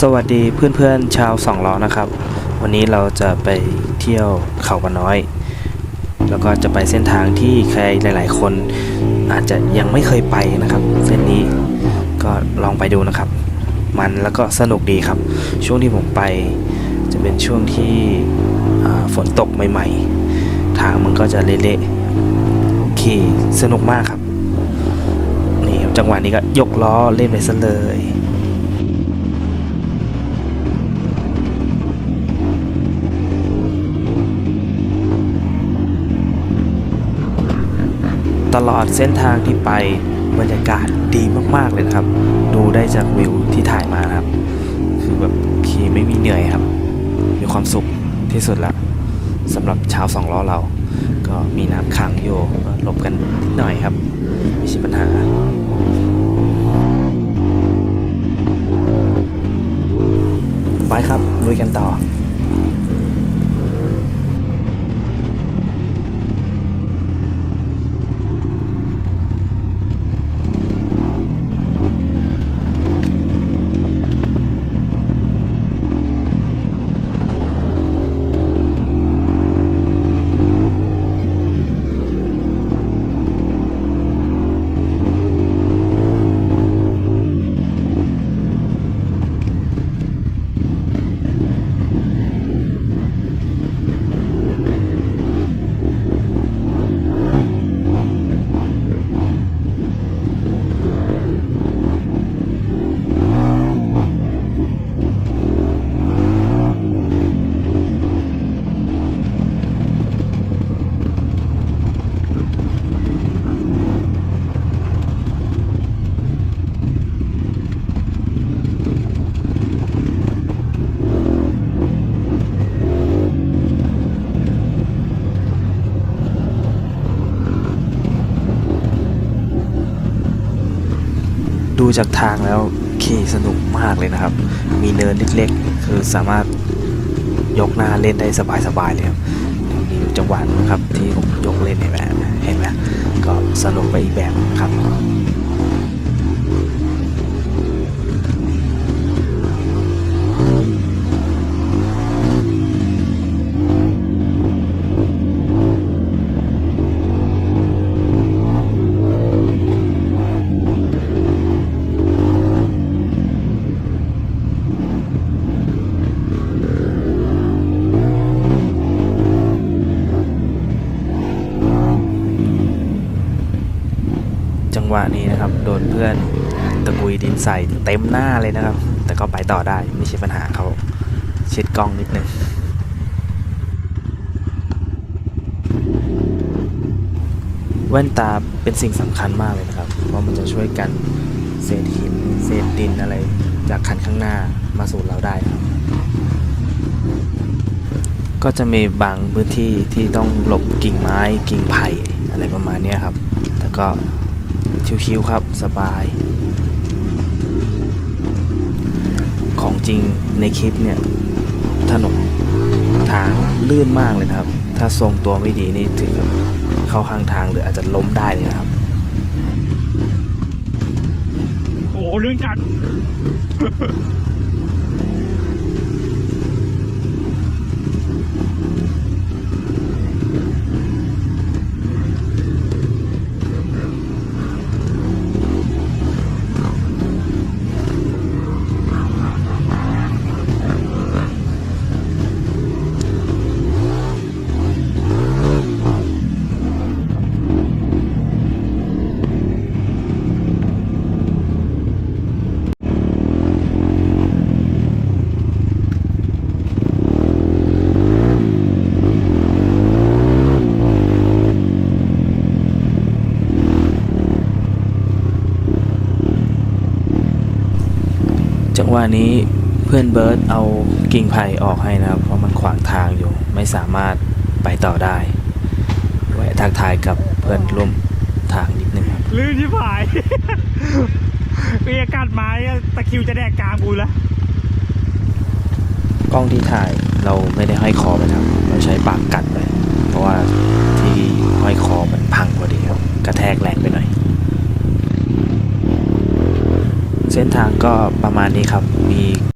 สวัสดีเพื่อนๆชาวสองล้อนะครับ วันนี้เราจะไปเที่ยวเขากระน้อย แล้วก็จะไปเส้นทางที่ใครหลาย ๆ คนอาจจะยังไม่เคยไปนะครับ เส้นนี้ก็ลองไปดูนะครับ มันแล้วก็สนุกดีครับ ช่วงที่ผมไปจะเป็นช่วงที่ฝนตกใหม่ ๆ ทางมันก็จะเละๆขี่สนุกมากครับนี่ครับจังหวะนี้ก็ยกล้อเล่นไปซะเลย ตลอดเส้นทางที่ไปบรรยากาศดีมากๆเลยครับ ดูได้จากวิวที่ถ่ายมาครับ คือแบบขี่ไม่มีเหนื่อยครับ มีความสุขที่สุดละสำหรับชาวสองล้อเรา ก็มีน้ำขังอยู่ก็หลบกันนิดหน่อยครับ ไม่ใช่ปัญหาไปครับลุยกันต่อ ดูจากทางแล้วขี่สนุกมากเลยนะครับ มีเนินเล็กๆ คือสามารถยกหน้าเล่นได้สบายๆเลยครับมีจังหวะนะครับที่ผมยกเล่นเห็นไหมเห็นไหมก็สนุกไปอีกแบบครับ วะนี้นะครับ โดนเพื่อนตะกุยดินใส่เต็มหน้าเลยนะครับ แต่ก็ไปต่อได้ไม่ใช่ปัญหาเขาชิดกล้องนิดนึงแว่นตาเป็นสิ่งสำคัญมากเลยนะครับ เพราะมันจะช่วยกันเศษหินเศษดินอะไรจากคันข้างหน้ามาสู่เราได้ครับ ก็จะมีบางพื้นที่ที่ต้องหลบกิ่งไม้กิ่งไผ่อะไรประมาณนี้ครับ แต่ก็ ชิวๆครับสบาย ของจริงในคลิปเนี่ย ถนนทางลื่นมากเลยนะครับ ถ้าทรงตัวไม่ดีนี่ถึงเข้าข้างทางหรืออาจจะล้มได้เลยนะครับ โอ้เรื่องจัด วะนี้เพื่อนเบิร์ดเอากิ่งไผ่ออกให้นะครับ เพราะมันขวางทางอยู่ไม่สามารถไปต่อได้แวะทักทายกับเพื่อนร่วมทางนิดนึงครับลื่นที่ผายมีอากาศไม้อะตะคริวจะแดกกลางกูแล้วกล้องที่ถ่ายเราไม่ได้ห้อยคอไปนะครับ เราใช้ปากกัดไป เพราะว่าที่ห้อยคอมันพังพอดีครับ กระแทกแรงไปหน่อย เส้น ทางก็ประมาณนี้ครับ มี